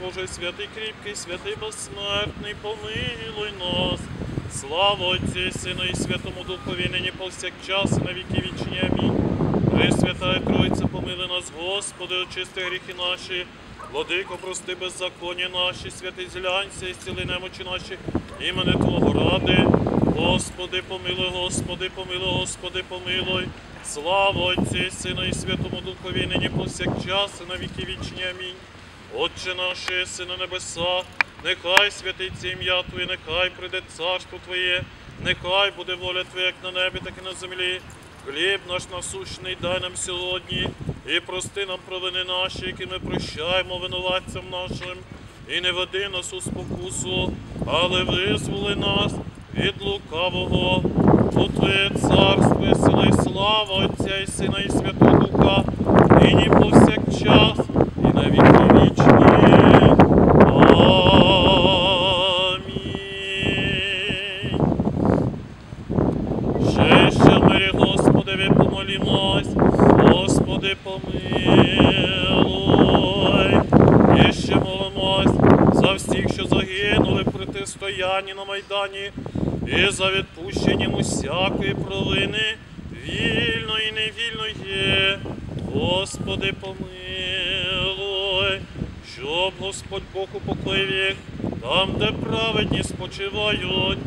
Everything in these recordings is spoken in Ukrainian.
Боже, святий кріпкий, святий безсмертний, помилуй нас. Слава Отцю, і Сину і Святому Духові, нині повсякчас, і на віки вічні. Амінь. Пресвятая Тройця, помили нас, Господи, очисти гріхи наші, Владико, прости беззаконня наші, святий зглянься і зціли немочі наші, імени Твого ради. Господи, помилуй, Господи, помилуй, Господи, помилуй. Слава Отцю, і Сину і Святому Духові, нині повсякчас, і на віки вічні. Амінь. Отче наше, єси на небесах, нехай святиться ім'я Твоє, нехай прийде царство Твоє, нехай буде воля Твоя, як на небі, так і на землі. Хліб наш насущний дай нам сьогодні, і прости нам провини наші, які ми прощаємо винуватцям нашим, і не веди нас у спокусу, але визволи нас від лукавого. Бо Твоє царство, сила слава Отця і Сина, і Святого Духа, нині повсякчас, Помолімось, Господи, помилуй. І ще молимось за всіх, що загинули протистоянні на Майдані, і за відпущенням усякої провини, вільно і невільної. Господи, помилуй, щоб Господь Бог упокоїв їх там, де праведні спочивають.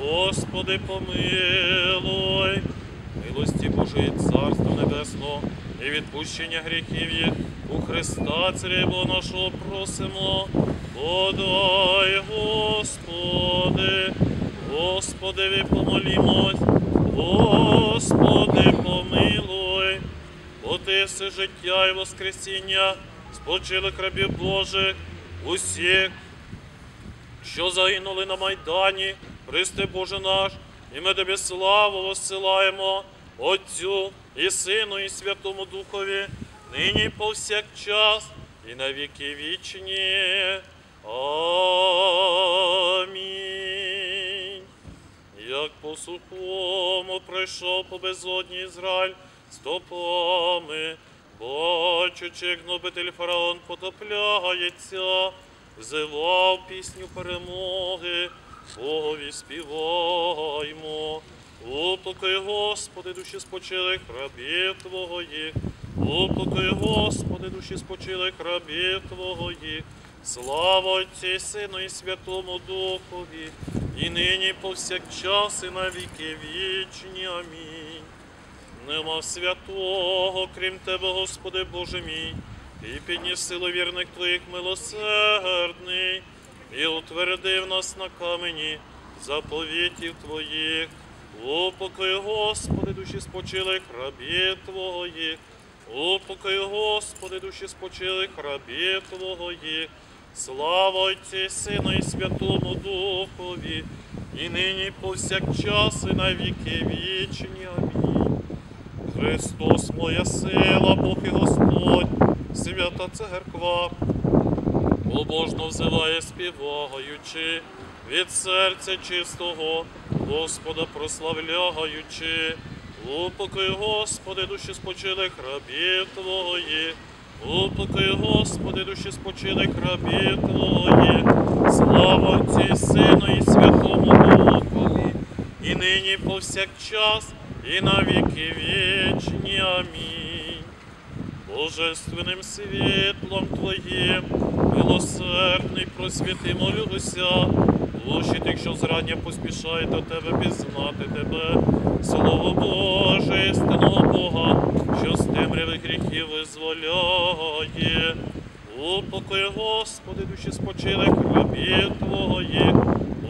Господи, помилуй, милості Божої Царства Небесного і відпущення гріхів їх у Христа, Царя Бога нашого просимо. Подай, Господи, Господи, помолімось, Господи, помилуй, бо Ти все життя і воскресіння спочилих рабів Божих, усіх, що загинули на Майдані, Христе Боже наш, і ми тобі славу воссилаємо Отцю і Сину, і Святому Духові, нині повсякчас, і на віки вічні. Амінь. Як по сухому пройшов по безодні Ізраїль стопами, бачучи, як гнобитель фараон потопляється, взивав пісню перемоги, Богові співаймо. Упокой, Господи, душі спочилих рабів Твоїх, упокой, Господи, душі спочилих рабів Твоїх. Слава Отцю, і Сину і Святому Духові, і нині повсякчас, і на віки вічні. Амінь. Нема святого, крім Тебе, Господи Боже мій, і підніс силу вірних Твоїх милосердний, і утвердив нас на камені заповітів Твоїх. Упокой, Господи, душі спочилих рабів Твоїх. Упокой, Господи, душі спочилих рабів Твоїх. Слава Отцю, і Сину і Святому Духові, і нині повсякчас, і на віки вічні. Амінь. Христос моя сила, Бог і Господь, свята церква, побожно взиває, співаючи, від серця чистого, Господа прославляючи, упокой, Господи, душі спочилих рабів Твоїх, упокой, Господи, душі спочилих рабів Твоїх, слава Отцю і Сину і Святому Духові, і нині повсякчас, і на віки вічні. Амінь. Божественним світлом Твоїм, милосердний просвіти, молюся, душі тих, що зрання поспішають до Тебе пізнати Тебе, Слово Боже, істинного Бога, що з темряви гріхів визволяє. Упокой, Господи, душі спочилих рабів Твоїх,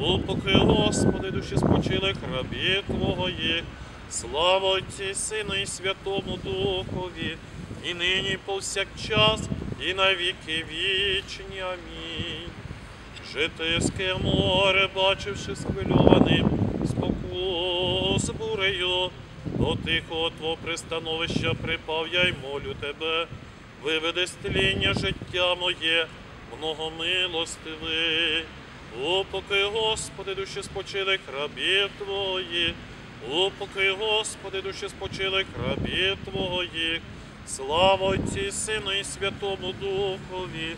упокой, Господи, душі спочилих рабів Твоїх, слава Отцю, і Сину і Святому Духові, і нині, і повсякчас, і на віки вічні. Амінь. Житейське море, бачивши схвильованим, спокус бурею, до тихого твого пристановища припав я й молю тебе, виведи з життя моє, многомилостивий. Упокой, Господи, душі спочилих рабів Твоїх. Упокой, Господи, душі спочилих рабів Твоїх. Слава Отці, Сину і Святому Духові,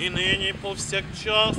і нині повсякчас,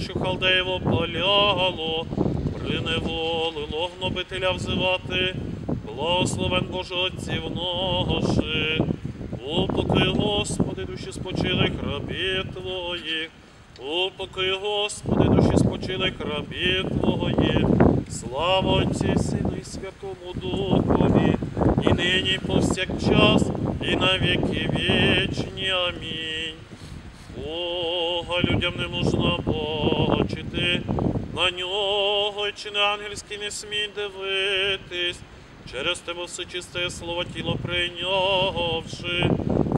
Що халдеєво полягало, приневолило гнобителя взивати, благословен Боже отців ноши. Упокой, Господи, душі спочилих рабів Твоїх, упокой, Господи, душі спочилих рабів Твоїх, слава Отці, Сину і Святому Духові, і нині, і повсякчас, і на віки вічні. Амінь. Бога людям не можна бачити, на нього чи не ангельський не смій дивитись, через тебе все чисте слово тіло прийнявши,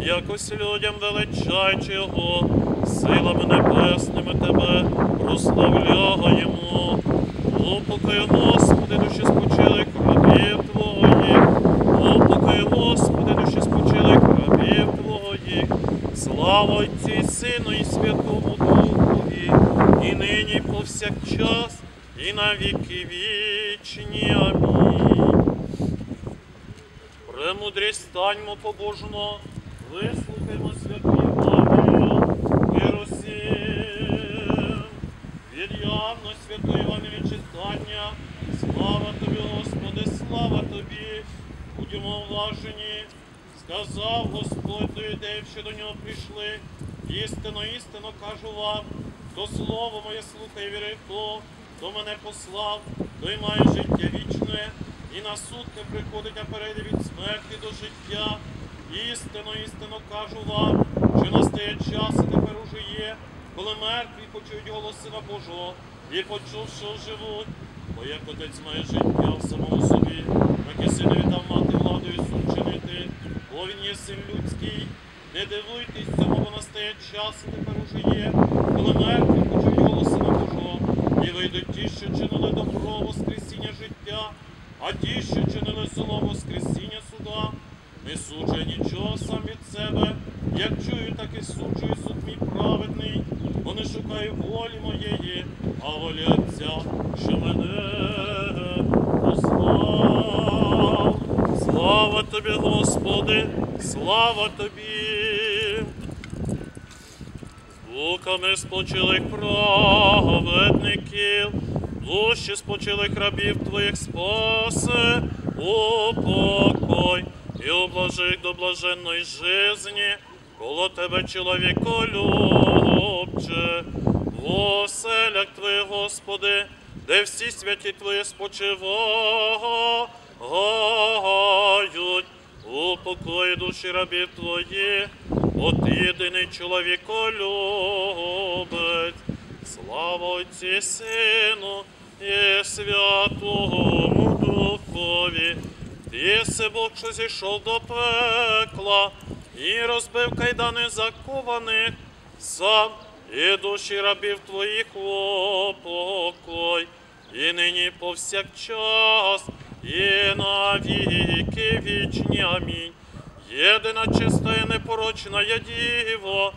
якось людям величаючи його, силами небесними тебе прославляємо. Упокой, Господи, душі спочилих рабів Твоїх, упокой, Господи, душі спочилих рабів Твоїх, слава Отцю і Сину і Святому Духові, і нині, і повсякчас, і на віки вічні. Амінь. Премудрість станьмо побожно, вислухаймо святу Євангелію, вірусім. Від явно святої Євангелії читання, слава тобі, Господи, слава тобі, будьмо влажені, сказав Господь до юдеїв, що до нього прийшли, істинно, істинно кажу вам, хто слово моє слухає, вірить, хто, хто мене послав, той має життя вічне, і на суд не приходить, а перейде від смерті до життя. Істинно, істинно кажу вам, що настає час і тепер уже є, коли мертві почують голос Сина Божого і почувши живуть. Бо як отець має життя в самому собі, так і син бо він є син людський. Не дивуйтесь цьому, бо настає час і тепер уже є, коли мертві почують голос Сина Божого, і вийдуть ті, що чинили добро, воскресіння життя, а ті, що чинили зло, воскресіння суда. Не суджує нічого сам від себе, як чую, так і суджую суд мій праведний, бо не шукаю волі моєї, а волі Отця, що мене послав. Тобі, Господи, слава тобі. Звуками спочилих праведників, душі спочилих рабів твоїх спаси, упокой і облажи до блаженної жизни, коло тебе, чоловіко любче, в оселях Господи, де всі святі твої спочивають, упокой душі рабів твоїх, от єдиний чоловіко любить. Слава Отці Сину і Святому Духові. Ти си Бог, що зійшов до пекла і розбив кайдани закованих сам і душі рабів твоїх упокой, і нині повсякчас, і на віки вічні. Амінь. Єдина чиста і непорочна я діво,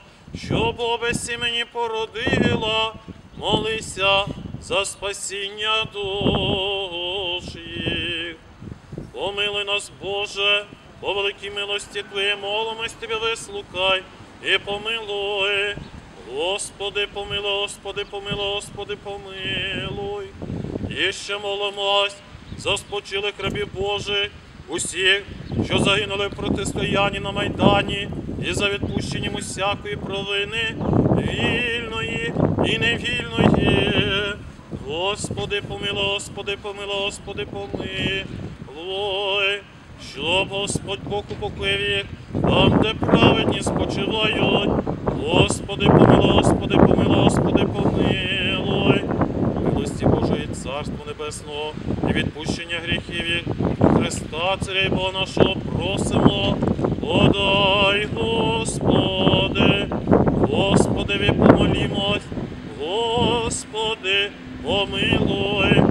що Бобесі мені породила, молися за спасіння душ їх. Помилуй нас, Боже, по великій милості Твоєї молимось Тебе вислухай і помилуй. Господи, помилуй, Господи, помилуй, Господи, помилуй. І ще молимось за спочилих рабів Божих, усіх, що загинули в протистоянні на Майдані, і за відпущенням усякої провини, вільної і невільної. Господи, помилуй, Господи, помилуй, Господи, помилуй. Щоб Господь Бог упокоїв їх, там, де праведні спочивають. Господи, помилуй, Господи, помилуй, Господи, помилуй. Милості Божої Царство Небесного відпущення гріхів. Христа, Царя Бога нашого, просимо. Подай, Господи, Господи, помолімось, Господи, помилуй.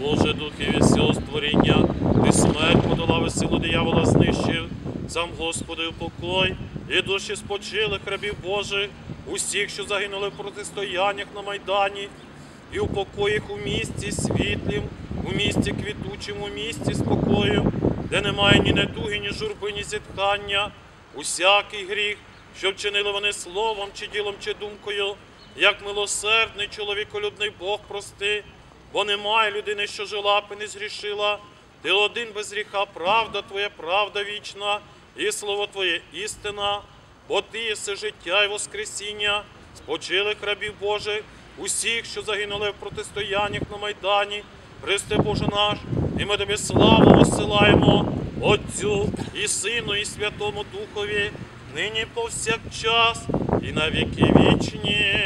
Боже духи від всього створіння, ти смерть подолав і силу диявола знищив, сам Господи упокой, і душі спочилих рабів Божих, усіх, що загинули в протистояннях на Майдані, і упокой їх у місті світлім, у місті квітучим, у місті спокою, де немає ні недуги, ні журби, ні зітхання, усякий гріх, що вчинили вони словом, чи ділом, чи думкою, як милосердний чоловіколюбний Бог прости, бо немає людини, що жила б і не згрішила. Ти один без гріха, правда Твоя, правда вічна, і слово Твоє істина, бо Ти єси життя і воскресіння, спочилих рабів Божих, усіх, що загинули в протистояннях на Майдані, Христе Боже наш, і ми тобі славу посилаємо Отцю і Сину, і Святому Духові, нині повсякчас і на віки вічні.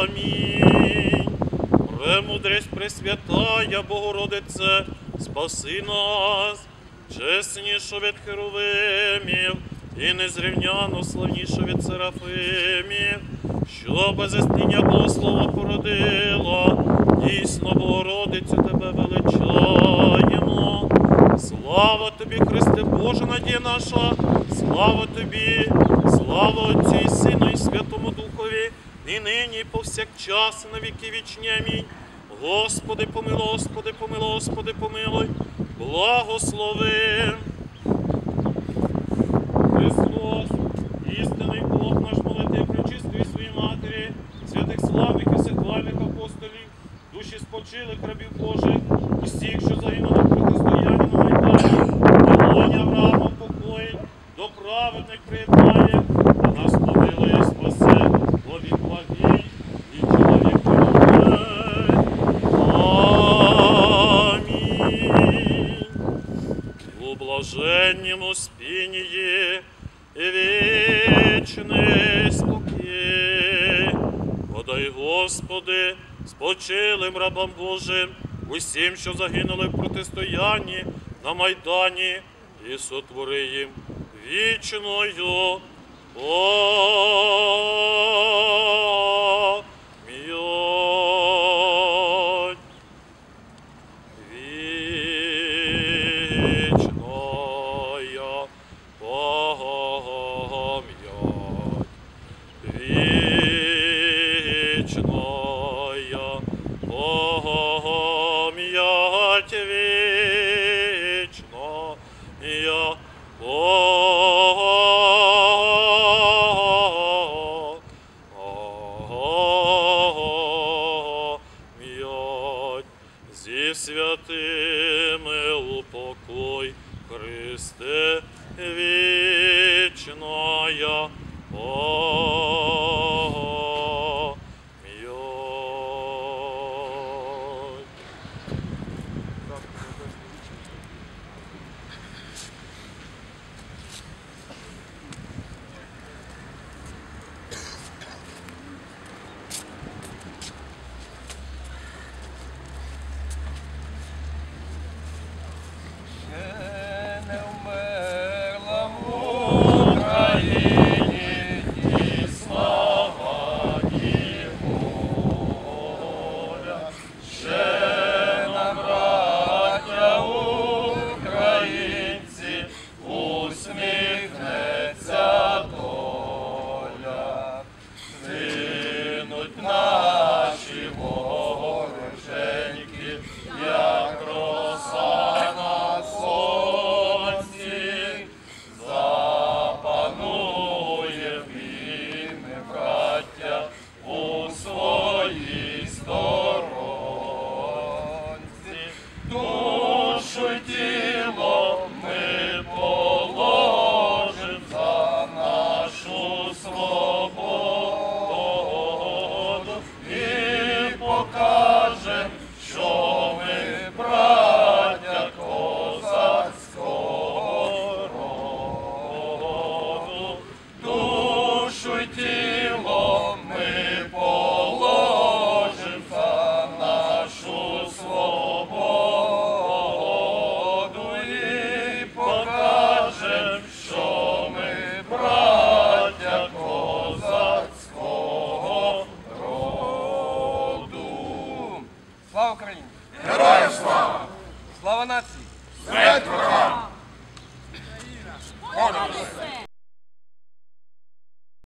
Амінь. Премудрість Пресвятая Богородице, спаси нас, чеснішо від херовимів і незрівняно славнішо від серафимів, що без істиння Богослова породила, дійсно Богородицю тебе величаємо. Слава тобі, Христе Боже, надія наша, слава тобі, слава Отцю і Сину і Святому Духові, і нині, і повсякчас, і на віки вічні. Амінь. Господи, помилуй, Господи, помилуй, Господи, помилуй, благослови. Христос, істинний Бог наш молитий, причистої своїй матері, святих славних і всехвальних апостолів, душі спочилих рабів Божих, усіх, що загинули в протистоянні на Майдані, Волоня Авраама покоїть, до праведних приєднає, а нас помилує і спасе, бо він благий і чоловік любить. Амінь. У блаженнім спінії вічний спокій. Подай, Господи, спочилим рабам Божим, усім, що загинули в протистоянні на Майдані, і сотвори їм вічною пам'ять. Вечная пам'ять. 哦。